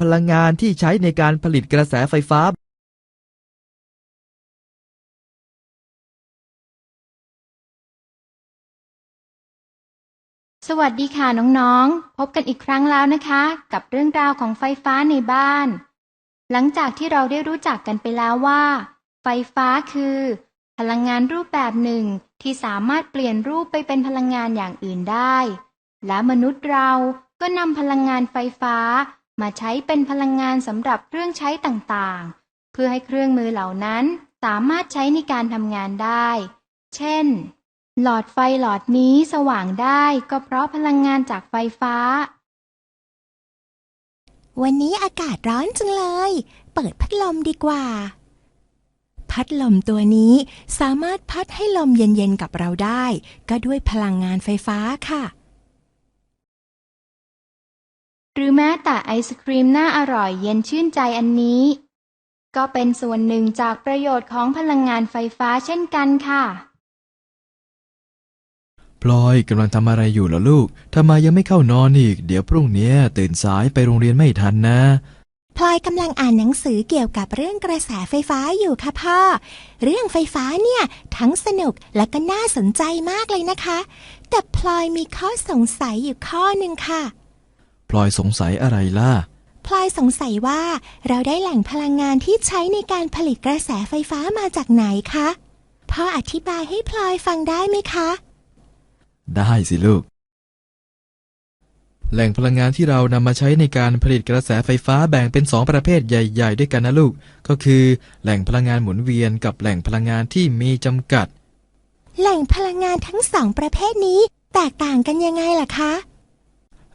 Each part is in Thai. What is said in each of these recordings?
พลังงานที่ใช้ในการผลิตกระแสไฟฟ้าสวัสดีค่ะน้องๆ พบกันอีกครั้งแล้วนะคะ กับเรื่องราวของไฟฟ้าในบ้าน หลังจากที่เราได้รู้จักกันไปแล้วว่า ไฟฟ้าคือ พลังงานรูปแบบหนึ่งที่สามารถเปลี่ยนรูปไปเป็นพลังงานอย่างอื่นได้ และมนุษย์เราก็นำพลังงานไฟฟ้า มาใช้เป็นพลังงานสำหรับเครื่องใช้ต่างๆ เพื่อให้เครื่องมือเหล่านั้นสามารถใช้ในการทำงานได้ เช่น หลอดไฟหลอดนี้สว่างได้ก็เพราะพลังงานจากไฟฟ้า วันนี้อากาศร้อนจังเลย เปิดพัดลมดีกว่า พัดลมตัวนี้สามารถพัดให้ลมเย็นๆกับเราได้ ก็ด้วยพลังงานไฟฟ้าค่ะ หรือแม้แต่ไอศครีมน่าอร่อยเย็นชื่นใจอันนี้ ก็เป็นส่วนหนึ่งจากประโยชน์ของพลังงานไฟฟ้าเช่นกันค่ะ พลอยกำลังทำอะไรอยู่เหรอลูกทำไมยังไม่เข้านอนอีก เดี๋ยวพรุ่งนี้ตื่นสายไปโรงเรียนไม่ทันนะ พลอยกำลังอ่านหนังสือเกี่ยวกับเรื่องกระแสไฟฟ้าอยู่ค่ะพ่อ เรื่องไฟฟ้าเนี่ยทั้งสนุกและก็น่าสนใจมากเลยนะคะ แต่พลอยมีข้อสงสัยอยู่ข้อหนึ่งค่ะ พลอยสงสัยอะไรล่ะ พลอยสงสัยว่าเราได้แหล่งพลังงานที่ใช้ในการผลิตกระแสไฟฟ้ามาจากไหนคะพ่ออธิบายให้พลอยฟังได้ไหมคะ ได้สิลูก แหล่งพลังงานที่เรานำมาใช้ในการผลิตกระแสไฟฟ้าแบ่งเป็นสองประเภทใหญ่ ๆ ด้วยกันนะลูก ก็คือแหล่งพลังงานหมุนเวียนกับแหล่งพลังงานที่มีจำกัด แหล่งพลังงานทั้งสองประเภทนี้ แตกต่างกันยังไงล่ะคะ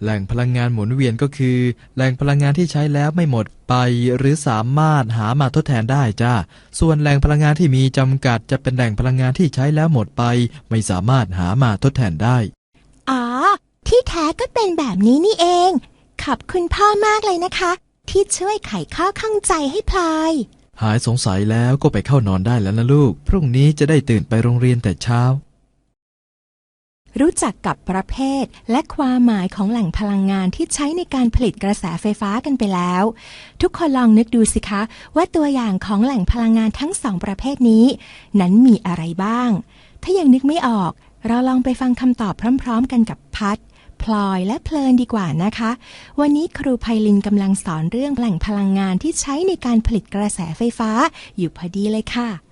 แหล่งพลังงานหมุนเวียนก็คือ แหล่งพลังงานที่ใช้แล้วไม่หมดไป หรือสามารถหามาทดแทนได้จ้า ส่วนแหล่งพลังงานที่มีจำกัดจะเป็นแหล่งพลังงานที่ใช้แล้วหมดไป ไม่สามารถหามาทดแทนได้ อ๋อ ที่แท้ก็เป็นแบบนี้นี่เอง ขอบคุณพ่อมากเลยนะคะ ที่ช่วยไขข้อข้องใจให้พลอยหายสงสัยแล้วก็ไปเข้านอนได้แล้วนะลูก พรุ่งนี้จะได้ตื่นไปโรงเรียนแต่เช้า รู้จักกับประเภท และความหมายของแหล่งพลังงานที่ใช้ในการผลิตกระแสไฟฟ้ากันไปแล้ว ทุกคนลองนึกดูสิคะ ว่าตัวอย่างของแหล่งพลังงานทั้งสองประเภทนี้ นั้นมีอะไรบ้าง ถ้ายังนึกไม่ออก เราลองไปฟังคำตอบพร้อม ๆ กันกับพัดพลอยและเพลินดีกว่านะคะ วันนี้ครูไพลินกำลังสอนเรื่องแหล่งพลังงานที่ใช้ในการผลิตกระแสไฟฟ้าอยู่พอดีเลยค่ะ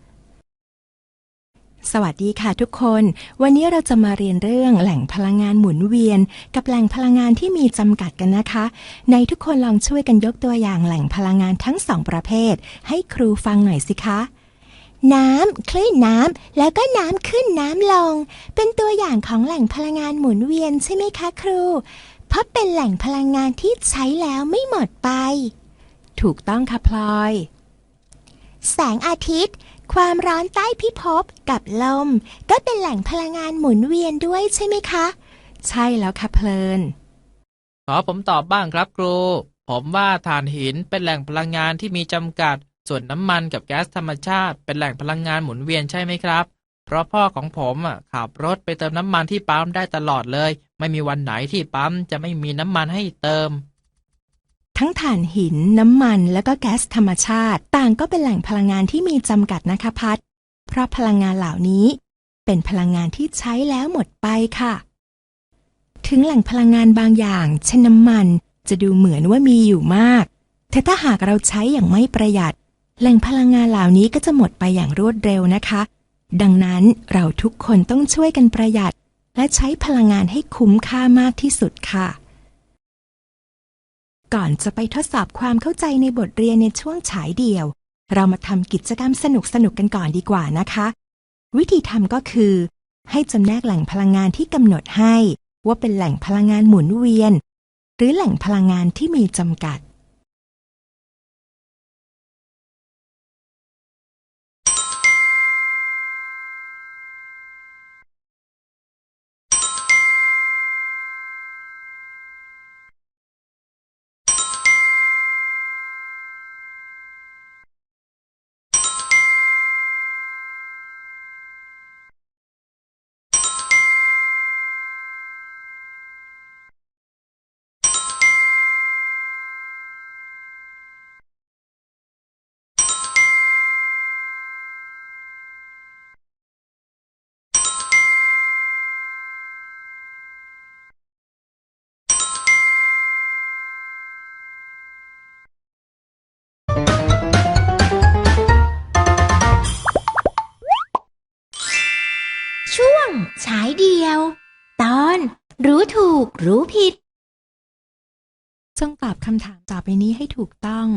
สวัสดีค่ะทุกคน วันนี้เราจะมาเรียนเรื่องแหล่งพลังงานหมุนเวียน กับแหล่งพลังงานที่มีจำกัดกันนะคะ ในทุกคนลองช่วยกันยกตัวอย่างแหล่งพลังงานทั้งสองประเภท ให้ครูฟังหน่อยสิคะ น้ำคลื่นน้ำแล้วก็น้ำขึ้นน้ำลง เป็นตัวอย่างของแหล่งพลังงานหมุนเวียนใช่ไหมคะครู เพราะเป็นแหล่งพลังงานที่ใช้แล้วไม่หมดไป ถูกต้องค่ะพลอย แสงอาทิตย์ ความร้อนใต้พิภพกับลม ก็เป็นแหล่งพลังงานหมุนเวียนด้วยใช่ไหมคะ ใช่แล้วค่ะเพลิน ขอผมตอบบ้างครับครู ผมว่าถ่านหินเป็นแหล่งพลังงานที่มีจำกัด ส่วนน้ำมันกับแก๊สธรรมชาติ เป็นแหล่งพลังงานหมุนเวียนใช่ไหมครับ เพราะพ่อของผมอะขับรถไปเติมน้ำมันที่ปั๊มได้ตลอดเลย ไม่มีวันไหนที่ปั๊มจะไม่มีน้ำมันให้เติม ทั้งถ่านหิน น้ำมัน และก็แก๊สธรรมชาติ ต่างก็เป็นแหล่งพลังงานที่มีจำกัดนะคะพัดเพราะพลังงานเหล่านี้ เป็นพลังงานที่ใช้แล้วหมดไปค่ะ ถึงแหล่งพลังงานบางอย่าง เช่นน้ำมันจะดูเหมือนว่ามีอยู่มาก แต่ถ้าหากเราใช้อย่างไม่ประหยัด แหล่งพลังงานเหล่านี้ก็จะหมดไปอย่างรวดเร็วนะคะ ดังนั้นเราทุกคนต้องช่วยกันประหยัด และใช้พลังงานให้คุ้มค่ามากที่สุดค่ะ ก่อนจะไปทดสอบความเข้าใจในบทเรียนในช่วงฉายเดี่ยว เรามาทำกิจกรรมสนุกๆกันก่อนดีกว่านะคะ วิธีทำก็คือ ให้จำแนกแหล่งพลังงานที่กำหนดให้ ว่าเป็นแหล่งพลังงานหมุนเวียน หรือแหล่งพลังงานที่มีจำกัด ถูกรู้ผิด จงตอบคำถามต่อไปนี้ให้ถูกต้อง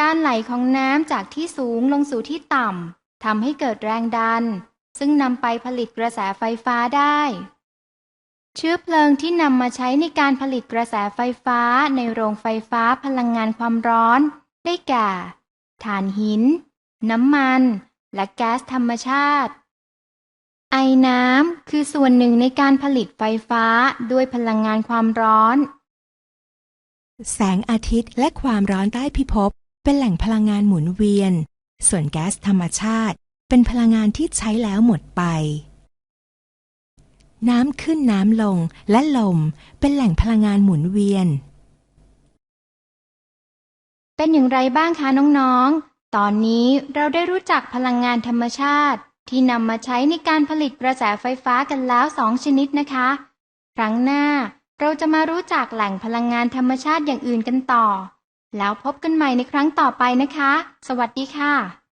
การไหลของน้ำจากที่สูงลงสู่ที่ต่ำทำให้เกิดแรงดัน ซึ่งนำไปผลิตกระแสไฟฟ้าได้ เชื้อเพลิงที่นำมาใช้ในการผลิตกระแสไฟฟ้าในโรงไฟฟ้าพลังงานความร้อน ได้แก่ถ่านหิน น้ำมัน และแก๊สธรรมชาติ ไอน้ำคือส่วนหนึ่งในการผลิตไฟฟ้าด้วยพลังงานความร้อน แสงอาทิตย์และความร้อนใต้พิภพ เป็นแหล่งพลังงานหมุนเวียน ส่วนแก๊สธรรมชาติ เป็นพลังงานที่ใช้แล้วหมดไป น้ำขึ้นน้ำลงและลมเป็นแหล่งพลังงานหมุนเวียน เป็นอย่างไรบ้างคะน้องๆ ตอนนี้เราได้รู้จักพลังงานธรรมชาติ ที่นำมาใช้ในการผลิตกระแสไฟฟ้ากันแล้วสองชนิดนะคะ ครั้งหน้าเราจะมารู้จักแหล่งพลังงานธรรมชาติอย่างอื่นกันต่อ แล้วพบกันใหม่ในครั้งต่อไปนะคะ สวัสดีค่ะ